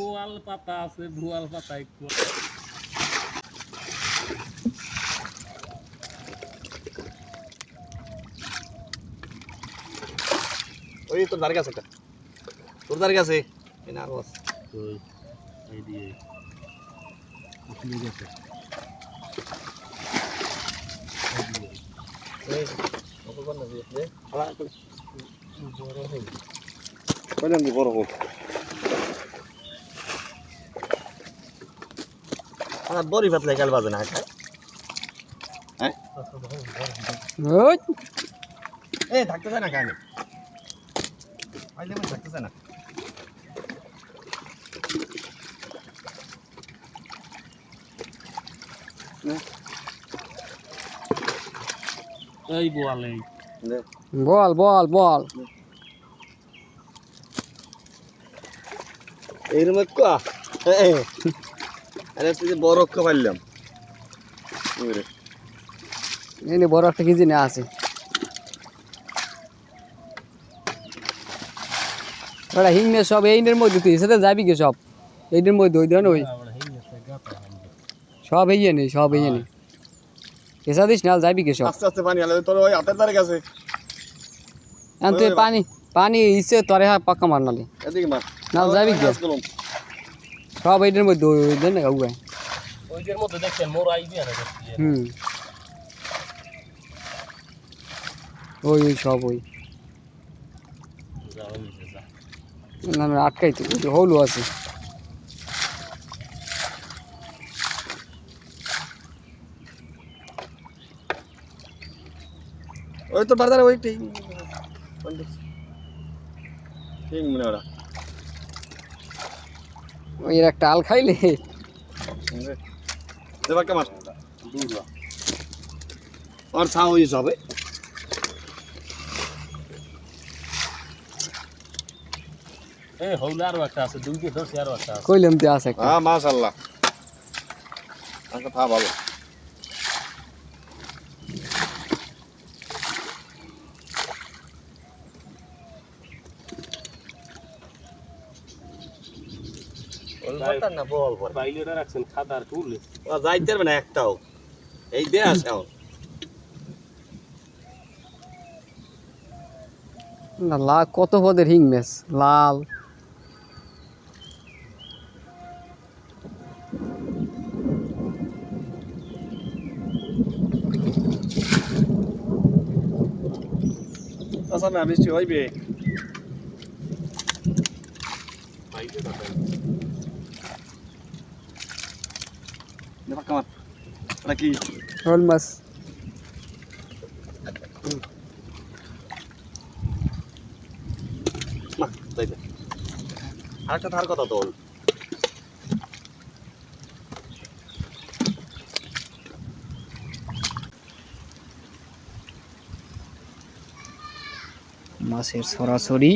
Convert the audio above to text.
বোয়াল পাতা আছে ভুয়াল পাতা একটু। ওই তোর ধারে গেছে একটা। তোর ধারে গেছে এই না আরও আছে। এই দিয়ে। গেছে। কইলাম যে বড় হোক আমার বড়ি পাতলে কাল বাজে না খায় হ্যাঁ? ওই এ থাকতে চায় না খায় না আইলে মানে থাকতে চায় না। এই বোয়াল এই। দে। বল বল। বল এইরকম একটু আরে তুই যে বড় অক্ষ একটা কেজি না আছে। ওরা হিংনে সব এইনের মধ্যে তুই যাবি কি সব? এইটার মধ্যে ওই দেন ওই। সব এই নেই সব নেই। এসা দিস না যাবি কি সব? আস্তে আস্তে পানি আলে তোর ওই হাতের ধারে তুই পানি পানি ইচ্ছে তরে হ্যাঁ পাক্কা মার নালে। এদিকে মার। না যাবি কি? সব এইটার মধ্যে ওই ওই দেন না উগায় ওইদের মধ্যে দেখছেন মোর আইবি না হুম। ওই ওই সব ওই। না না আটকাই তো ওই যে হলু আছে। ওই তো বারদার ওই ঠিক মনে ওরা। এর একটা আল খাইলে? আর ছা যাবে। এই হৌলে আরও একটা আছে দুই দিয়ে ধরছি আরও একটা আছে। কইলাম তুই আছে হ্যাঁ মাশাল্লাহ আচ্ছা থা ভালো। না বল পরে। বাইলেটা রাখছেন খাদার টুলে ও যাইতে পারবে না একটাও। এই দে আসে এখন। না লা কত পদের হিং মেস লাল। আচ্ছা হইবে। দেবা কেমন এটা কি শোল মাছ আরেকটা ধার কথা তোল মাছের সরাসরি